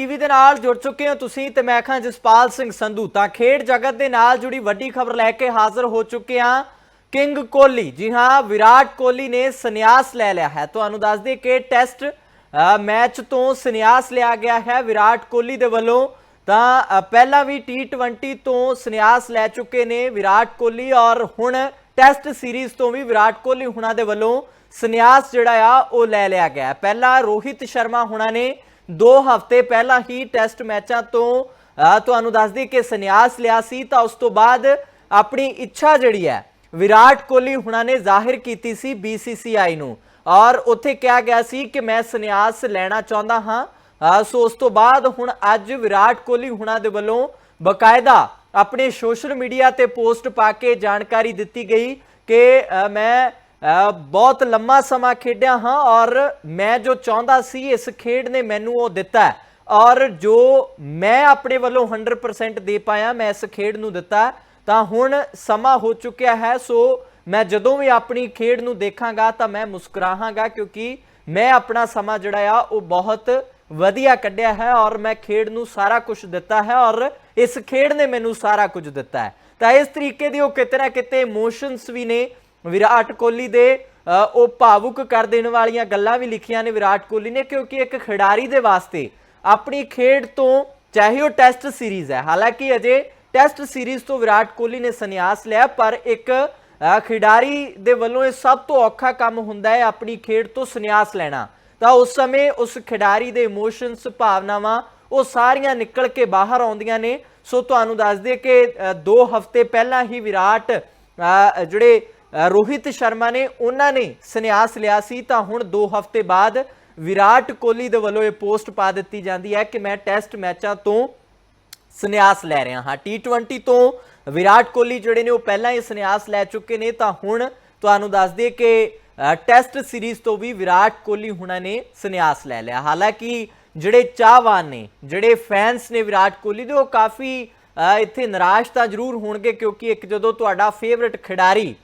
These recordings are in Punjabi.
ਟੀਵੀ ਦੇ ਨਾਲ ਜੁੜ ਚੁੱਕੇ ਹੋ ਤੁਸੀਂ ਤੇ ਮੈਂ ਖਾਂ ਜਸਪਾਲ ਸਿੰਘ ਸੰਧੂ ਤਾਂ ਖੇਡ ਜਗਤ ਦੇ ਨਾਲ ਜੁੜੀ ਵੱਡੀ ਖਬਰ ਲੈ ਕੇ ਹਾਜ਼ਰ ਹੋ ਚੁੱਕੇ ਹਾਂ। ਕਿੰਗ ਕੋਹਲੀ। ਜੀ ਹਾਂ, ਵਿਰਾਟ ਕੋਹਲੀ ਨੇ ਸੰਨਿਆਸ ਲੈ ਲਿਆ ਹੈ। ਤੁਹਾਨੂੰ ਦੱਸ ਦਈਏ ਕਿ ਟੈਸਟ ਮੈਚ ਤੋਂ ਸੰਨਿਆਸ ਲਿਆ ਗਿਆ ਹੈ ਵਿਰਾਟ ਕੋਹਲੀ ਦੇ ਵੱਲੋਂ। ਤਾਂ ਪਹਿਲਾਂ ਵੀ T20 ਤੋਂ ਸੰਨਿਆਸ ਲੈ ਚੁੱਕੇ ਨੇ ਵਿਰਾਟ ਕੋਹਲੀ ਔਰ ਹੁਣ ਟੈਸਟ ਸੀਰੀਜ਼ ਤੋਂ ਵੀ ਵਿਰਾਟ ਕੋਹਲੀ ਹੁਣਾਂ ਦੇ ਵੱਲੋਂ ਸੰਨਿਆਸ ਜਿਹੜਾ ਆ, ਉਹ ਲੈ ਲਿਆ ਗਿਆ ਪਹਿਲਾਂ ਰੋਹਿਤ ਸ਼ਰਮਾ ਹੁਣਾਂ ਨੇ 2 ਹਫ਼ਤੇ ਪਹਿਲਾਂ ਹੀ ਟੈਸਟ ਮੈਚਾਂ ਤੋਂ ਤੁਹਾਨੂੰ ਦੱਸ ਦਈਏ ਕਿ ਸੰਨਿਆਸ ਲਿਆ ਸੀ, ਤਾਂ ਉਸ ਤੋਂ ਬਾਅਦ ਆਪਣੀ ਇੱਛਾ ਜਿਹੜੀ ਹੈ, ਵਿਰਾਟ ਕੋਹਲੀ ਹੁਣਾਂ ਨੇ ਜ਼ਾਹਿਰ ਕੀਤੀ ਸੀ BCCI ਨੂੰ। ਔਰ ਉੱਥੇ ਕਿਹਾ ਗਿਆ ਸੀ ਕਿ ਮੈਂ ਸੰਨਿਆਸ ਲੈਣਾ ਚਾਹੁੰਦਾ ਹਾਂ। ਸੋ ਉਸ ਤੋਂ ਬਾਅਦ ਹੁਣ ਅੱਜ ਵਿਰਾਟ ਕੋਹਲੀ ਹੁਣਾਂ ਦੇ ਵੱਲੋਂ ਬਕਾਇਦਾ ਆਪਣੇ ਸੋਸ਼ਲ ਮੀਡੀਆ ਤੇ ਪੋਸਟ ਪਾ ਕੇ ਜਾਣਕਾਰੀ ਦਿੱਤੀ ਗਈ ਕਿ ਮੈਂ ਬਹੁਤ ਲੰਮਾ ਸਮਾਂ ਖੇਡਿਆ ਹਾਂ ਔਰ ਮੈਂ ਜੋ ਚਾਹੁੰਦਾ ਸੀ ਇਸ ਖੇਡ ਨੇ ਮੈਨੂੰ ਉਹ ਦਿੱਤਾ ਔਰ ਜੋ ਮੈਂ ਆਪਣੇ ਵੱਲੋਂ 100% ਦੇ ਪਾਇਆ, ਮੈਂ ਇਸ ਖੇਡ ਨੂੰ ਦਿੱਤਾ ਤਾਂ ਹੁਣ ਸਮਾਂ ਹੋ ਚੁੱਕਿਆ ਹੈ, ਸੋ ਮੈਂ ਜਦੋਂ ਵੀ ਆਪਣੀ ਖੇਡ ਨੂੰ ਦੇਖਾਂਗਾ ਤਾਂ ਮੈਂ ਮੁਸਕਰਾਹਾਂਗਾ ਕਿਉਂਕਿ ਮੈਂ ਆਪਣਾ ਸਮਾਂ ਜਿਹੜਾ ਆ, ਉਹ ਬਹੁਤ ਵਧੀਆ ਕੱਢਿਆ ਹੈ ਔਰ ਮੈਂ ਖੇਡ ਨੂੰ ਸਾਰਾ ਕੁਝ ਦਿੱਤਾ ਹੈ ਔਰ ਇਸ ਖੇਡ ਨੇ ਮੈਨੂੰ ਸਾਰਾ ਕੁਝ ਦਿੱਤਾ ਹੈ। ਤਾਂ ਇਸ ਤਰੀਕੇ ਦੀ ਉਹ ਕਿਤੇ ਨਾ ਕਿਤੇ ਇਮੋਸ਼ਨਸ ਵੀ ਨੇ ਵਿਰਾਟ ਕੋਹਲੀ ਦੇ ਉਹ ਭਾਵੁਕ ਕਰ ਦੇਣ ਵਾਲੀਆਂ ਗੱਲਾਂ ਵੀ ਲਿਖੀਆਂ ਨੇ ਵਿਰਾਟ ਕੋਹਲੀ ਨੇ, ਕਿਉਂਕਿ ਇੱਕ ਖਿਡਾਰੀ ਦੇ ਵਾਸਤੇ ਆਪਣੀ ਖੇਡ ਤੋਂ ਚਾਹੇ ਉਹ ਟੈਸਟ ਸੀਰੀਜ਼ ਹੈ। ਹਾਲਾਂਕਿ ਅਜੇ ਟੈਸਟ ਸੀਰੀਜ਼ ਤੋਂ ਵਿਰਾਟ ਕੋਹਲੀ ਨੇ ਸੰਨਿਆਸ ਲਿਆ, ਪਰ ਇੱਕ ਖਿਡਾਰੀ ਦੇ ਵੱਲੋਂ ਇਹ ਸਭ ਤੋਂ ਔਖਾ ਕੰਮ ਹੁੰਦਾ ਹੈ ਆਪਣੀ ਖੇਡ ਤੋਂ ਸੰਨਿਆਸ ਲੈਣਾ। ਤਾਂ ਉਸ ਸਮੇਂ ਉਸ ਖਿਡਾਰੀ ਦੇ ਇਮੋਸ਼ਨਸ ਭਾਵਨਾਵਾਂ, ਉਹ ਸਾਰੀਆਂ ਨਿਕਲ ਕੇ ਬਾਹਰ ਆਉਂਦੀਆਂ ਨੇ। ਸੋ ਤੁਹਾਨੂੰ ਦੱਸ ਦਈਏ ਕਿ 2 ਹਫ਼ਤੇ ਪਹਿਲਾਂ ਹੀ ਵਿਰਾਟ ਜਿਹੜੇ ਰੋਹਿਤ ਸ਼ਰਮਾ ਨੇ ਉਹਨਾਂ ਨੇ ਸੰਨਿਆਸ ਲਿਆ ਸੀ, ਤਾਂ ਹੁਣ 2 ਹਫ਼ਤੇ ਬਾਅਦ ਵਿਰਾਟ ਕੋਹਲੀ ਦੇ ਵੱਲੋਂ ਇਹ ਪੋਸਟ ਪਾ ਦਿੱਤੀ ਜਾਂਦੀ ਹੈ ਕਿ ਮੈਂ ਟੈਸਟ ਮੈਚਾਂ ਤੋਂ ਸੰਨਿਆਸ ਲੈ ਰਿਹਾ ਹਾਂ। T20 ਤੋਂ ਵਿਰਾਟ ਕੋਹਲੀ ਜਿਹੜੇ ਨੇ ਉਹ ਪਹਿਲਾਂ ਹੀ ਸੰਨਿਆਸ ਲੈ ਚੁੱਕੇ ਨੇ, ਤਾਂ ਹੁਣ ਤੁਹਾਨੂੰ ਦੱਸ ਦਈਏ ਕਿ ਟੈਸਟ ਸੀਰੀਜ਼ ਤੋਂ ਵੀ ਵਿਰਾਟ ਕੋਹਲੀ ਹੁਣਾਂ ਨੇ ਸੰਨਿਆਸ ਲੈ ਲਿਆ। ਹਾਲਾਂਕਿ ਜਿਹੜੇ ਚਾਹਵਾਨ ਨੇ, ਜਿਹੜੇ ਫੈਨਸ ਨੇ ਵਿਰਾਟ ਕੋਹਲੀ ਦੇ, ਉਹ ਕਾਫੀ ਇੱਥੇ ਨਿਰਾਸ਼ ਤਾਂ ਜ਼ਰੂਰ ਹੋਣਗੇ ਕਿਉਂਕਿ ਇੱਕ ਜਦੋਂ ਤੁਹਾਡਾ ਫੇਵਰਿਟ ਖਿਡਾਰੀ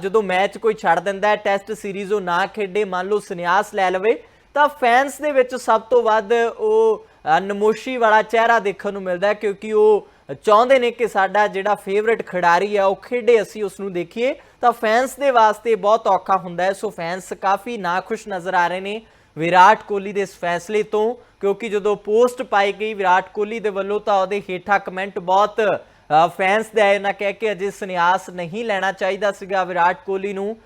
ਜਦੋਂ ਮੈਚ ਕੋਈ ਛੱਡ ਦਿੰਦਾ ਹੈ, ਟੈਸਟ ਸੀਰੀਜ਼ ਉਹ ਨਾ ਖੇਡੇ, ਮੰਨ ਲਓ ਸੰਨਿਆਸ ਲੈ ਲਵੇ, ਤਾਂ ਫੈਨਸ ਦੇ ਵਿੱਚ ਸਭ ਤੋਂ ਵੱਧ ਉਹ ਨਮੋਸ਼ੀ ਵਾਲਾ ਚਿਹਰਾ ਦੇਖਣ ਨੂੰ ਮਿਲਦਾ ਹੈ, ਕਿਉਂਕਿ ਉਹ ਚਾਹੁੰਦੇ ਨੇ ਕਿ ਸਾਡਾ ਜਿਹੜਾ ਫੇਵਰਿਟ ਖਿਡਾਰੀ ਹੈ ਉਹ ਖੇਡੇ, ਅਸੀਂ ਉਸ ਨੂੰ ਦੇਖੀਏ। ਤਾਂ ਫੈਨਸ ਦੇ ਵਾਸਤੇ ਬਹੁਤ ਔਖਾ ਹੁੰਦਾ ਹੈ, ਸੋ ਫੈਨਸ ਕਾਫੀ ਨਾਖੁਸ਼ ਨਜ਼ਰ ਆ ਰਹੇ ਨੇ ਵਿਰਾਟ ਕੋਹਲੀ ਦੇ ਇਸ ਫੈਸਲੇ ਤੋਂ, ਕਿਉਂਕਿ ਜਦੋਂ ਪੋਸਟ ਪਾਈ ਗਈ ਵਿਰਾਟ ਕੋਹਲੀ ਦੇ ਵੱਲੋਂ ਤਾਂ ਉਹਦੇ ਹੇਠਾਂ ਕਮੈਂਟ ਬਹੁਤ ਫੈਨਸ ਦੇ ਆਏ ਨਾ ਕਹਿ ਕੇ ਅਜੇ ਸੰਨਿਆਸ ਨਹੀਂ ਲੈਣਾ ਚਾਹੀਦਾ ਸੀਗਾ ਵਿਰਾਟ ਕੋਹਲੀ ਨੂੰ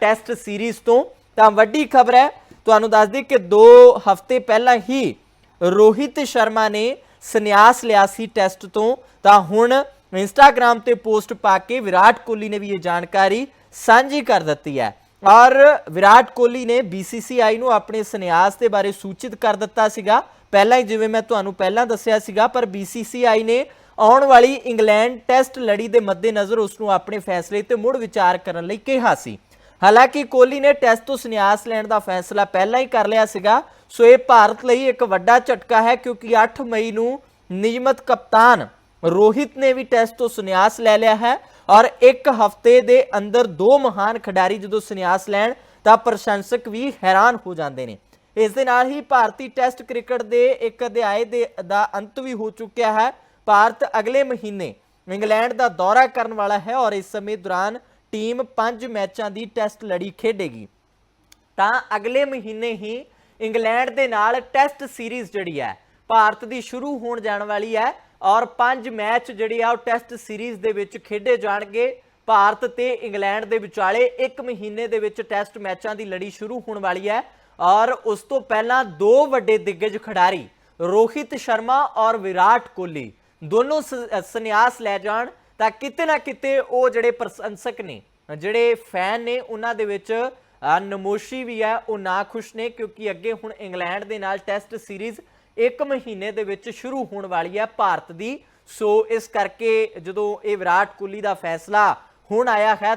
ਟੈਸਟ ਸੀਰੀਜ਼ ਤੋਂ। ਤਾਂ ਵੱਡੀ ਖਬਰ ਹੈ, ਤੁਹਾਨੂੰ ਦੱਸ ਦਈਏ ਕਿ 2 ਹਫ਼ਤੇ ਪਹਿਲਾਂ ਹੀ ਰੋਹਿਤ ਸ਼ਰਮਾ ਨੇ ਸੰਨਿਆਸ ਲਿਆ ਸੀ ਟੈਸਟ ਤੋਂ। ਤਾਂ ਹੁਣ ਇੰਸਟਾਗ੍ਰam ਤੇ ਪੋਸਟ ਪਾ ਕੇ ਵਿਰਾਟ ਕੋਹਲੀ ਨੇ ਵੀ ਇਹ ਜਾਣਕਾਰੀ ਸਾਂਝੀ ਕਰ ਦਿੱਤੀ ਹੈ। ਔਰ ਵਿਰਾਟ ਕੋਹਲੀ ਨੇ BCCI ਨੂੰ ਆਪਣੇ ਸੰਨਿਆਸ ਦੇ ਬਾਰੇ ਸੂਚਿਤ ਕਰ ਦਿੱਤਾ ਸੀਗਾ। ਪਹਿਲਾਂ ਹੀ ਜਿਵੇਂ ਮੈਂ ਤੁਹਾਨੂੰ ਪਹਿਲਾਂ ਦੱਸਿਆ ਸੀਗਾ, ਪਰ BCCI ਨੇ ਆਉਣ ਵਾਲੀ ਇੰਗਲੈਂਡ ਟੈਸਟ ਲੜੀ ਦੇ ਮੱਦੇਨਜ਼ਰ ਉਸ ਨੂੰ ਆਪਣੇ ਫੈਸਲੇ ਤੇ ਮੁੜ ਵਿਚਾਰ ਕਰਨ ਲਈ ਕਿਹਾ ਸੀ। ਹਾਲਾਂਕਿ ਕੋਹਲੀ ਨੇ ਟੈਸਟ ਤੋਂ ਸੰਨਿਆਸ ਲੈਣ ਦਾ ਫੈਸਲਾ ਪਹਿਲਾਂ ਹੀ ਕਰ ਲਿਆ ਸੀਗਾ, ਸੋ ਇਹ ਭਾਰਤ ਲਈ ਇੱਕ ਵੱਡਾ ਝਟਕਾ ਹੈ ਕਿਉਂਕਿ 8 ਮਈ ਨੂੰ ਨਿਯਮਤ ਕਪਤਾਨ ਰੋਹਿਤ ਨੇ ਵੀ ਟੈਸਟ ਤੋਂ ਸੰਨਿਆਸ ਲੈ ਲਿਆ ਹੈ ਔਰ ਇੱਕ ਹਫ਼ਤੇ ਦੇ ਅੰਦਰ ਦੋ ਮਹਾਨ ਖਿਡਾਰੀ ਜਦੋਂ ਸੰਨਿਆਸ ਲੈਣ, ਤਾਂ ਪ੍ਰਸ਼ੰਸਕ ਵੀ ਹੈਰਾਨ ਹੋ ਜਾਂਦੇ ਨੇ। ਇਸ ਦੇ ਨਾਲ ਹੀ ਭਾਰਤੀ ਟੈਸਟ ਕ੍ਰਿਕਟ ਦੇ ਇੱਕ ਅਧਿਆਏ ਦੇ, ਦਾ ਅੰਤ ਵੀ ਹੋ ਚੁੱਕਿਆ ਹੈ। ਭਾਰਤ ਅਗਲੇ ਮਹੀਨੇ ਇੰਗਲੈਂਡ ਦਾ ਦੌਰਾ ਕਰਨ ਵਾਲਾ ਹੈ ਔਰ ਇਸ ਸਮੇਂ ਦੌਰਾਨ ਟੀਮ 5 ਮੈਚਾਂ ਦੀ ਟੈਸਟ ਲੜੀ ਖੇਡੇਗੀ। ਤਾਂ ਅਗਲੇ ਮਹੀਨੇ ਹੀ ਇੰਗਲੈਂਡ ਦੇ ਨਾਲ ਟੈਸਟ ਸੀਰੀਜ਼ ਜਿਹੜੀ ਹੈ, ਭਾਰਤ ਦੀ ਸ਼ੁਰੂ ਹੋਣ ਜਾਣ ਵਾਲੀ ਹੈ ਔਰ ਪੰਜ ਮੈਚ ਜਿਹੜੇ ਆ ਉਹ ਟੈਸਟ ਸੀਰੀਜ਼ ਦੇ ਵਿੱਚ ਖੇਡੇ ਜਾਣਗੇ। ਭਾਰਤ ਤੇ ਇੰਗਲੈਂਡ ਦੇ ਵਿਚਾਲੇ ਇੱਕ ਮਹੀਨੇ ਦੇ ਵਿੱਚ ਟੈਸਟ ਮੈਚਾਂ ਦੀ ਲੜੀ ਸ਼ੁਰੂ ਹੋਣ ਵਾਲੀ ਹੈ ਔਰ ਉਸ ਤੋਂ ਪਹਿਲਾਂ ਦੋ ਵੱਡੇ ਦਿੱਗਜ ਖਿਡਾਰੀ, ਰੋਹਿਤ ਸ਼ਰਮਾ ਔਰ ਵਿਰਾਟ ਕੋਹਲੀ ਦੋਨੋਂ ਸੰਨਿਆਸ ਲੈ ਜਾਣ ਤਾਂ ਕਿਤੇ ਨਾ ਕਿਤੇ ਉਹ ਜਿਹੜੇ ਪ੍ਰਸ਼ੰਸਕ ਨੇ, ਜਿਹੜੇ ਫੈਨ ਨੇ, ਉਹਨਾਂ ਦੇ ਵਿੱਚ ਨਮੋਸ਼ੀ ਵੀ ਹੈ, ਉਹ ਨਾ ਖੁਸ਼ ਨੇ ਕਿਉਂਕਿ ਅੱਗੇ ਹੁਣ ਇੰਗਲੈਂਡ ਦੇ ਨਾਲ ਟੈਸਟ ਸੀਰੀਜ਼ ਇੱਕ ਮਹੀਨੇ ਦੇ ਵਿੱਚ ਸ਼ੁਰੂ ਹੋਣ ਵਾਲੀ ਹੈ ਭਾਰਤ ਦੀ। ਸੋ ਇਸ ਕਰਕੇ ਜਦੋਂ ਇਹ ਵਿਰਾਟ ਕੋਹਲੀ ਦਾ ਫੈਸਲਾ ਹੁਣ ਆਇਆ ਹੈ ਤਾਂ